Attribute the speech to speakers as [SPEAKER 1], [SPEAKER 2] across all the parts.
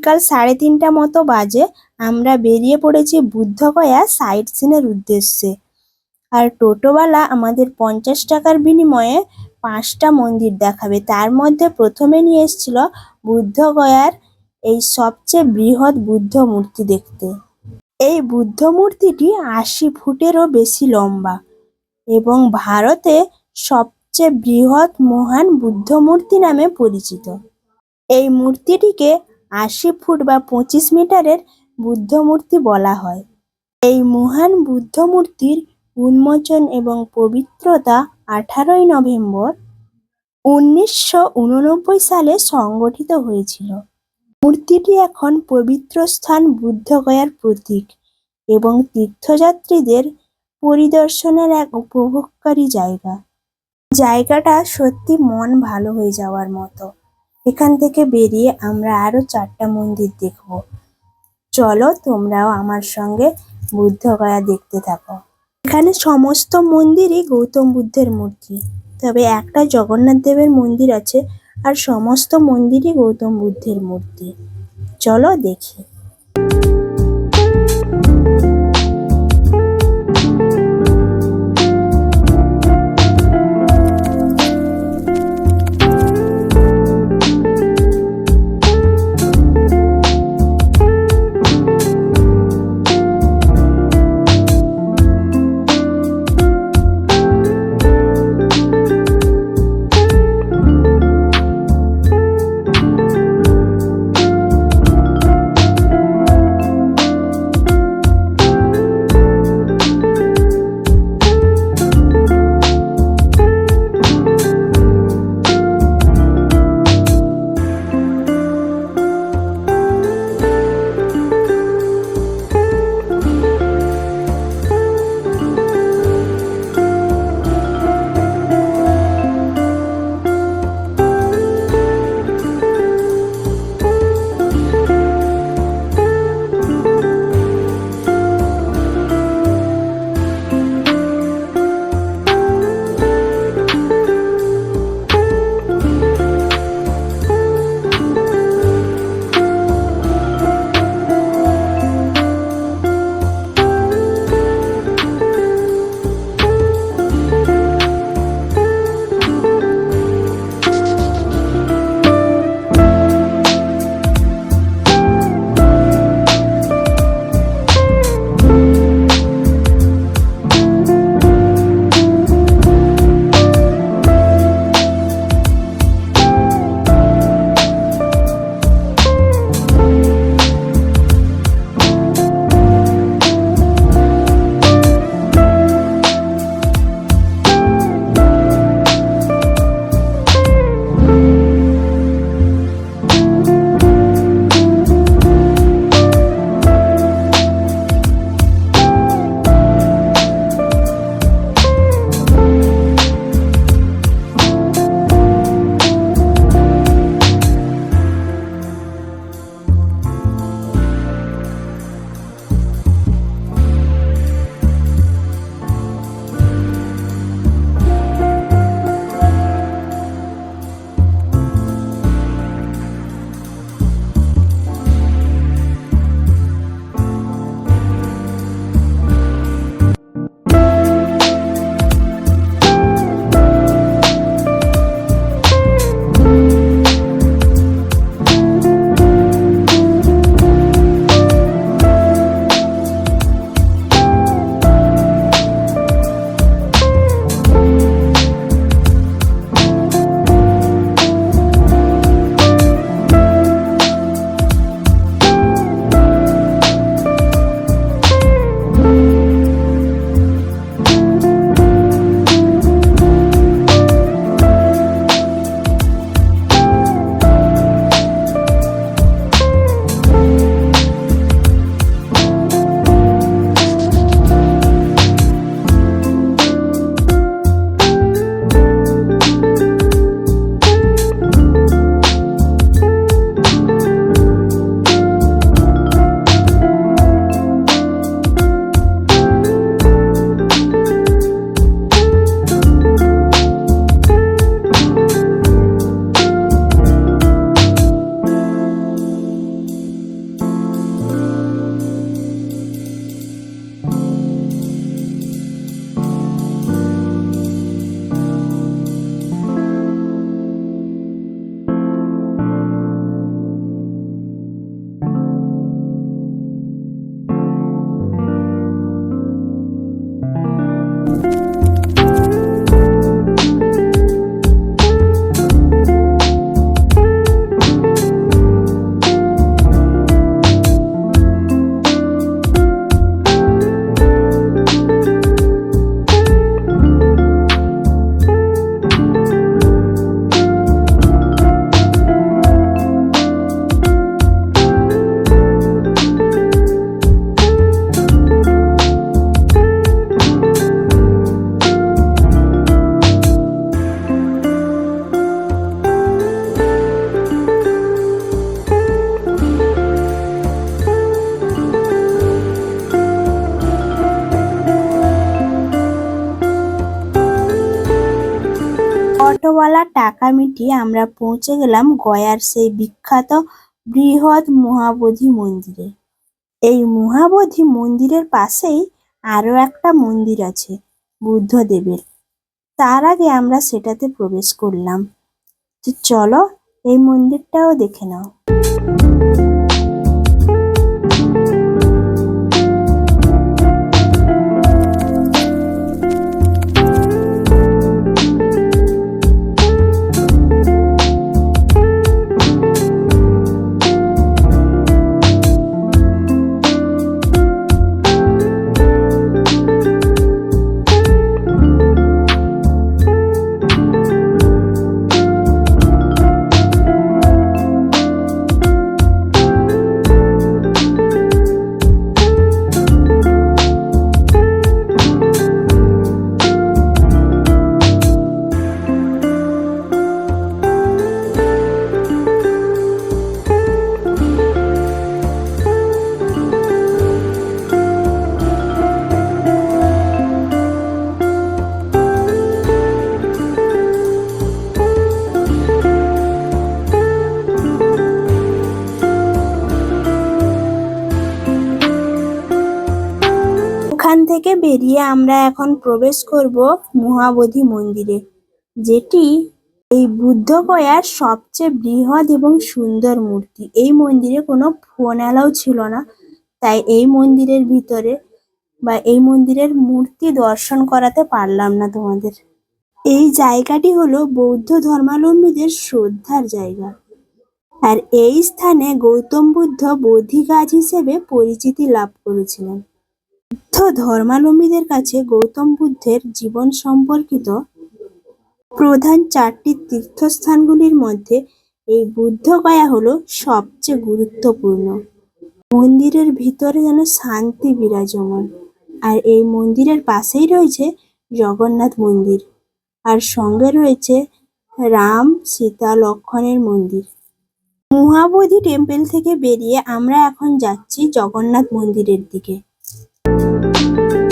[SPEAKER 1] বিকাল সাড়ে তিনটা মতো বাজে। আমরা বেরিয়ে পড়েছি বুদ্ধগয়া সাইট সিনের উদ্দেশ্যে। আর টোটোওয়ালা আমাদের পঞ্চাশ টাকার বিনিময়ে পাঁচটা মন্দির দেখাবে। তার মধ্যে প্রথমে নিয়ে এসেছিল বুদ্ধগয়ার এই সবচেয়ে বৃহৎ বুদ্ধ মূর্তি দেখতে। এই বুদ্ধ মূর্তিটি আশি ফুটেরও বেশি লম্বা এবং ভারতে সবচেয়ে বৃহৎ মহান বুদ্ধ মূর্তি নামে পরিচিত। এই মূর্তিটিকে আশি ফুট বা পঁচিশ মিটারের বুদ্ধ মূর্তি বলা হয়। এই মহান বুদ্ধ মূর্তির উন্মোচন এবং পবিত্রতা আঠারোই নভেম্বর উনিশশো উননব্বই সালে সংগঠিত হয়েছিল। মূর্তিটি এখন পবিত্র স্থান বুদ্ধগয়ার প্রতীক এবং তীর্থযাত্রীদের পরিদর্শনের এক উপভোগকারী জায়গা। জায়গাটা সত্যি মন ভালো হয়ে যাওয়ার মতো। এখান থেকে বেরিয়ে আমরা আরও চারটা মন্দির দেখব। চলো তোমরাও আমার সঙ্গে বুদ্ধগয়া দেখতে থাকো। এখানে সমস্ত মন্দিরই গৌতম বুদ্ধের মূর্তি। তবে একটা জগন্নাথ দেবের মন্দির আছে আর সমস্ত মন্দিরই গৌতম বুদ্ধের মূর্তি। চলো দেখি। টাকা মিটিয়ে আমরা পৌঁছে গেলাম গয়ার সেই বিখ্যাত বৃহৎ মহাবোধি মন্দিরে। এই মহাবোধি মন্দিরের পাশেই আরও একটা মন্দির আছে, বুদ্ধদেবের। তার আগে আমরা সেটাতে প্রবেশ করলাম। চলো এই মন্দিরটাও দেখে নাও। থেকে বেরিয়ে আমরা এখন প্রবেশ করব মহাবোধি মন্দিরে, যেটি এই বুদ্ধ বুদ্ধগয়ার সবচেয়ে বৃহৎ এবং সুন্দর মূর্তি। এই মন্দিরে কোনো ফোন অ্যালাউ ছিল না, তাই এই মন্দিরের ভিতরে বা এই মন্দিরের মূর্তি দর্শন করাতে পারলাম না তোমাদের। এই জায়গাটি হলো বৌদ্ধ ধর্মাবলম্বীদের শ্রদ্ধার জায়গা। আর এই স্থানে গৌতম বুদ্ধ বোধিগাছ হিসেবে পরিচিতি লাভ করেছিলেন। বৌদ্ধ ধর্মাবলম্বীদের কাছে গৌতম বুদ্ধের জীবন সম্পর্কিত প্রধান চারটি তীর্থস্থানগুলির মধ্যে এই বুদ্ধগয়া হলো সবচেয়ে গুরুত্বপূর্ণ। মন্দিরের ভিতরে যেন শান্তি বিরাজমান। আর এই মন্দিরের পাশেই রয়েছে জগন্নাথ মন্দির। আর সঙ্গে রয়েছে রাম সীতা লক্ষণের মন্দির। মহাবোধি টেম্পল থেকে বেরিয়ে আমরা এখন যাচ্ছি জগন্নাথ মন্দিরের দিকে। thank you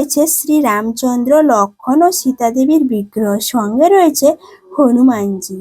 [SPEAKER 1] রয়েছে শ্রী রামচন্দ্র লক্ষণ ও সীতা দেবীর বিগ্রহ সঙ্গে রয়েছে হনুমানজি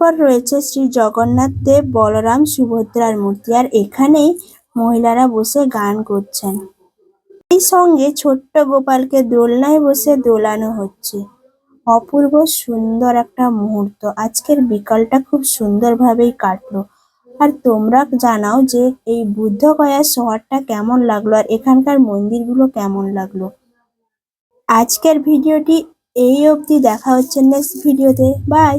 [SPEAKER 1] তারপর রয়েছে শ্রী জগন্নাথ দেব, বলরাম সুভদ্রার মূর্তি। আর এখানেই মহিলারা বসে গান করছেন। এই সঙ্গে ছোট্ট গোপালকে দোলনায় বসে দোলানো হচ্ছে। অপূর্ব সুন্দর একটা মুহূর্ত। আজকের বিকালটা খুব সুন্দরভাবেই কাটলো। আর তোমরা জানাও যে এই বুদ্ধগয়া শহরটা কেমন লাগল আর এখানকার মন্দিরগুলো কেমন লাগল। আজকের ভিডিওটি এই অবধি। দেখা হচ্ছে নেক্সট ভিডিওতে বাই